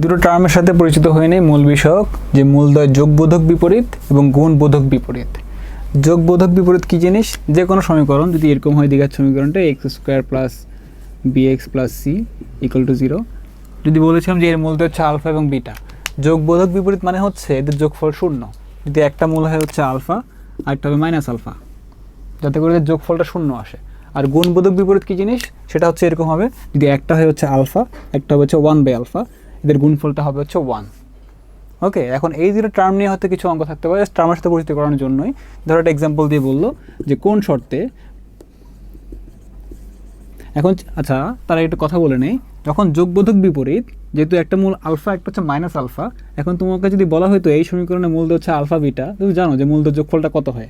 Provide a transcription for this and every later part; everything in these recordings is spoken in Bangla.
দুটো টার্মের সাথে পরিচিত হয়ে নেই মূল বিষয়ক, যে মূলদয় যোগবোধক বিপরীত এবং গুণবোধক বিপরীত। যোগবোধক বিপরীত কী জিনিস? যে কোনো সমীকরণ, যদি এরকম হয় দীঘার সমীকরণটা x square plus b x plus c equal to zero যদি বলেছিলাম যে এর মূলদয় হচ্ছে আলফা এবং বিটা যোগবোধক বিপরীত মানে হচ্ছে এদের যোগফল শূন্য। যদি একটা মূল হয় হচ্ছে আলফা আর একটা হবে মাইনাস আলফা যাতে করে যোগফলটা শূন্য আসে। আর গুণবোধক বিপরীত কী জিনিস? সেটা হচ্ছে এরকম হবে, যদি একটা হয় হচ্ছে আলফা একটা হচ্ছে ওয়ান বাই আলফা এদের গুণফলটা হবে হচ্ছে ওয়ান ওকে এখন এই দুটো টার্ম নিয়ে হয়তো কিছু অঙ্ক থাকতে পারে টার্মের সাথে পরিচিত করানোর জন্যই। ধরো একটা এক্সাম্পল দিয়ে বলল যে কোন শর্তে এখন আচ্ছা তারা একটু কথা বলে নেই। যখন যোগবোধক বিপরীত, যেহেতু একটা মূল আলফা, একটা হচ্ছে মাইনাস আলফা, এখন তোমাকে যদি বলা হয়তো এই সমীকরণে মূলদ হচ্ছে আলফা বিটা, তুমি জানো যে মূলদ যোগফলটা কত হয়?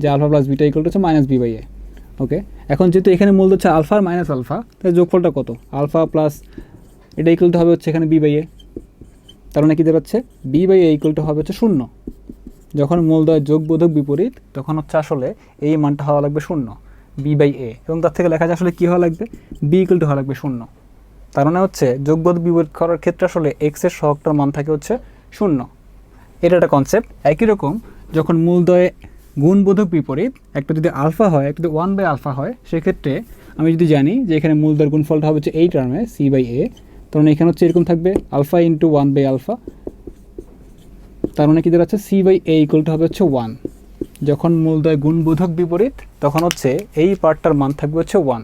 যে আলফা প্লাস বিটা ইকুয়াল হচ্ছে minus b by a okay এখন যেহেতু এখানে মূলদ হচ্ছে আলফা আর মাইনাস আলফা, তাহলে যোগফলটা কত? আলফা প্লাস এটা ইকুয়াল টু হবে হচ্ছে এখানে বি বাই এ তার মানে কী দাঁড়াচ্ছে b by a equal to হবে হচ্ছে শূন্য। যখন মূলদয় যোগবোধক বিপরীত, তখন হচ্ছে আসলে এই মানটা হওয়া লাগবে শূন্য বি বাই এ এবং তার থেকে লেখা যায় আসলে কী হওয়া লাগবে? বি ইকুয়াল টু হওয়া লাগবে শূন্য। তার মানে হচ্ছে যোগবোধ বিপরীত করার ক্ষেত্রে আসলে এক্সের সহগটার মান থাকে হচ্ছে শূন্য। এটা একটা কনসেপ্ট একই রকম, যখন মূলদয়ে গুণবোধক বিপরীত, একটা যদি আলফা হয়, একটা যদি ওয়ান বাই আলফা হয়, সেক্ষেত্রে আমি যদি জানি যে এখানে মূলদয়ের গুণফলটা হবে হচ্ছে এই টার্মে সি বাই এ তখন এখানে হচ্ছে এরকম থাকবে alpha into one by alpha তার মানে কি দাঁড়াচ্ছে? সি বাই এ ইকুয়ালটা হবে হচ্ছে ওয়ান যখন মূলদয় গুণবোধক বিপরীত, তখন হচ্ছে এই পার্টটার মান থাকবে হচ্ছে ওয়ান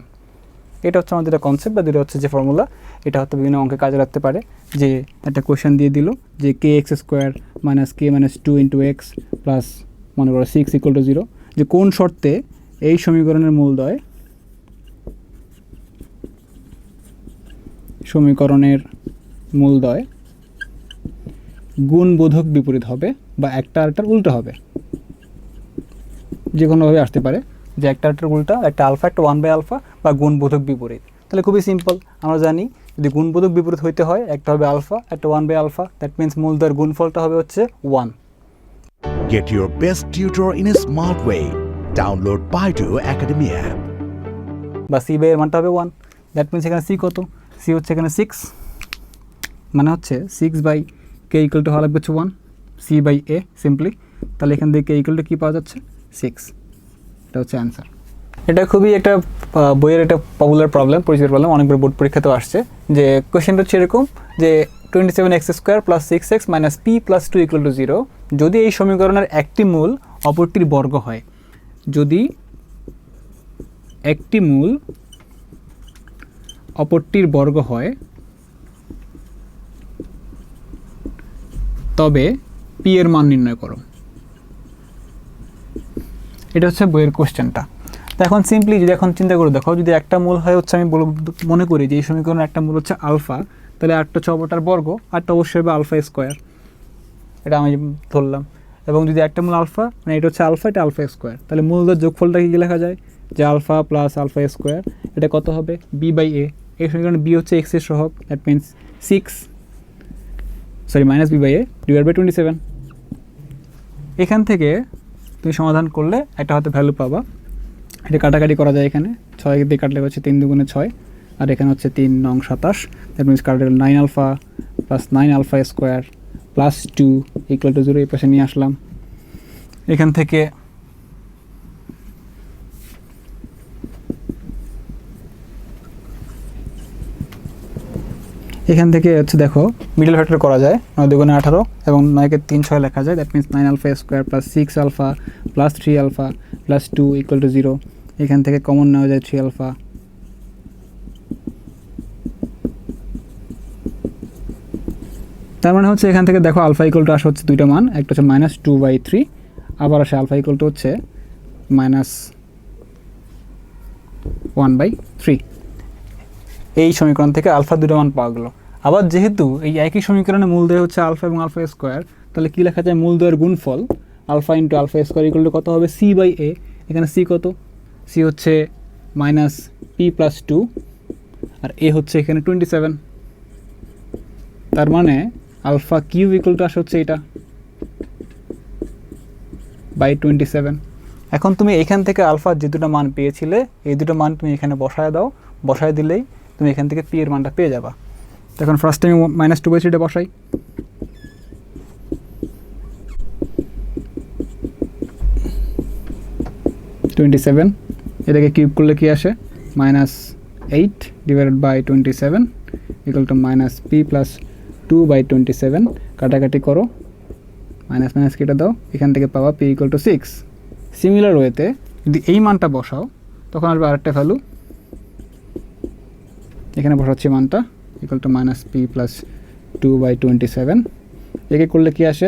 এটা হচ্ছে আমাদের কনসেপ্ট বা যেটা হচ্ছে যে ফর্মুলা এটা হয়তো বিভিন্ন অঙ্কে কাজে লাগতে পারে। যে একটা কোয়েশন দিয়ে দিল যে k x square minus k minus two into x plus মনে করো সিক্স ইকুয়াল টু জিরো যে কোন শর্তে এই সমীকরণের মূলদয় সমীকরণের মূলদয় গুণবোধক বিপরীত হবে বা একটা আরেকটার উল্টো হবে। যে কোনোভাবে আসতে পারে যে একটা আরেকটার উল্টা একটা আলফা একটা ওয়ান বাই আলফা বা গুণবোধক বিপরীত। তাহলে খুবই সিম্পল আমরা জানি যদি গুণবোধক বিপরীত হইতে হয় একটা হবে আলফা একটা one by alpha that means মূলদয়ের গুণফলটা হবে হচ্ছে one Get your best tutor in a smart way. Download Baidu Academy app. বা সি বাই এর মানটা হবে ওয়ান দ্যাট মিন্স এখানে সি কত? সি হচ্ছে এখানে সিক্স মানে হচ্ছে six by k equal to হওয়া লাগবে হচ্ছে one c by a simply তাহলে এখান থেকে কে ইকুয়াল টু কী পাওয়া যাচ্ছে? সিক্স এটা হচ্ছে অ্যান্সার এটা খুবই একটা বইয়ের একটা পপুলার প্রবলেম পরিচিত প্রবলেম অনেকবার বোর্ড পরীক্ষাতেও আসছে। যে কোয়েশ্চেনটা হচ্ছে এরকম, যে twenty seven x square plus six x minus p plus two equal to zero যদি এই সমীকরণের একটি মূল অপরটির বর্গ হয়, যদি একটি মূল অপরটির বর্গ হয়। তবে পি এর মান নির্ণয় করো। এটা হচ্ছে বইয়ের কোশ্চেনটা। তো এখন সিম্পলি যদি এখন চিন্তা করে দেখো, যদি একটা মূল হয় হচ্ছে আমি মনে করি যে এই সমীকরণের একটা মূল হচ্ছে আলফা, তাহলে আটটা অপরটার বর্গ, আটটা অবশ্যই হবে আলফা স্কোয়ার। এটা আমি ধরলাম। এবং যদি একটা মূল আলফা মানে এটা হচ্ছে আলফা, এটা আলফা স্কোয়ার। তাহলে মূলদের যোগফলটা কি লেখা যায়? যে আলফা প্লাস আলফা স্কোয়ার, এটা কত হবে? বি বাই এ এই সমীকরণে বি হচ্ছে এক্সের সহগ that means six sorry minus b by a divide by twenty seven এখান থেকে তুমি সমাধান করলে একটা হয়তো ভ্যালু পাবা। এটা কাটাকাটি করা যায় এখানে। ছয় দিয়ে কাটলে হচ্ছে তিন দুগুণে ছয়, আর এখানে হচ্ছে তিন নং সাতাশ। দ্যাট মিনস কাটলে nine alpha plus nine alpha square plus two equal to zero এই পাশে নিয়ে আসলাম। এখান থেকে এখান থেকে হচ্ছে দেখো মিডল ফ্যাক্টর করা যায়, নয় দুগুণে আঠারো এবং নয়কে তিন ছয় লেখা যায় that means nine alpha square plus six alpha plus three alpha plus two equal to zero এখান থেকে কমন নেওয়া যায় থ্রি আলফা তার মানে হচ্ছে এখান থেকে দেখো আলফা ইকুয়াল টু আসে হচ্ছে দুইটা মান, একটা হচ্ছে মাইনাস টু বাই থ্রি আবার আসে আলফা ইকুয়াল টু হচ্ছে মাইনাস ওয়ান বাই থ্রি এই সমীকরণ থেকে আলফা দুটো মান পাওয়া গেলো। আবার যেহেতু এই একই সমীকরণে মূলদয় হচ্ছে আলফা এবং আলফা স্কোয়ার, তাহলে কী লেখা যায়? মূল মূলদয়ের গুণফল alpha into alpha square equal to কত হবে? সি বাই এ এখানে সি কত? সি হচ্ছে মাইনাস পি প্লাস টু আর এ হচ্ছে এখানে টোয়েন্টি সেভেন তার মানে আলফা কিউ ইকুয়াল টু আসে হচ্ছে এটা বাই টোয়েন্টি সেভেন এখন তুমি এখান থেকে আলফা যে দুটো মান পেয়েছিলে, এই দুটো মান তুমি এখানে বসায় দাও। বসায় দিলেই তুমি এখান থেকে পি এর মানটা পেয়ে যাবা। এখন first time minus two by থ্রিটা বসাই। টোয়েন্টি সেভেন এটাকে কিউব করলে কি আসে? Minus eight divided by twenty seven equal to minus p plus two by twenty seven কাটাকাটি করো। মাইনাস মাইনাস কেটে দাও। এখান থেকে পাওয়া p equal to six similar ওয়েতে যদি এই মানটা বসাও, তখন আসবে আরেকটা ভ্যালু এখানে বসাচ্ছি মানটা equal to minus p plus two by twenty seven একে করলে কি আসে?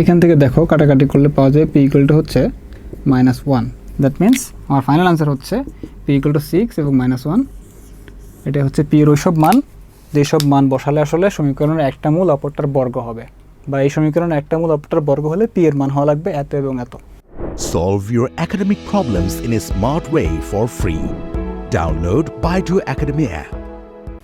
এখান থেকে দেখো, কাটাকাটি করলে পাওয়া যায় পি ইকুয়াল টু হচ্ছে মাইনাস ওয়ান দ্যাট মিন্স আমার ফাইনাল আনসার হচ্ছে পি ইকুয়াল টু সিক্স এবং মাইনাস ওয়ান এটা হচ্ছে পি এর ওইসব মান, যেসব মান বসালে আসলে সমীকরণের একটা মূল অপরটার বর্গ হবে। বা এই সমীকরণের একটা মূল অপরটার বর্গ হলে পি এর মান হওয়া লাগবে এত এবং এত Solve your academic problems in a smart way for free. Download Baidu Academy app.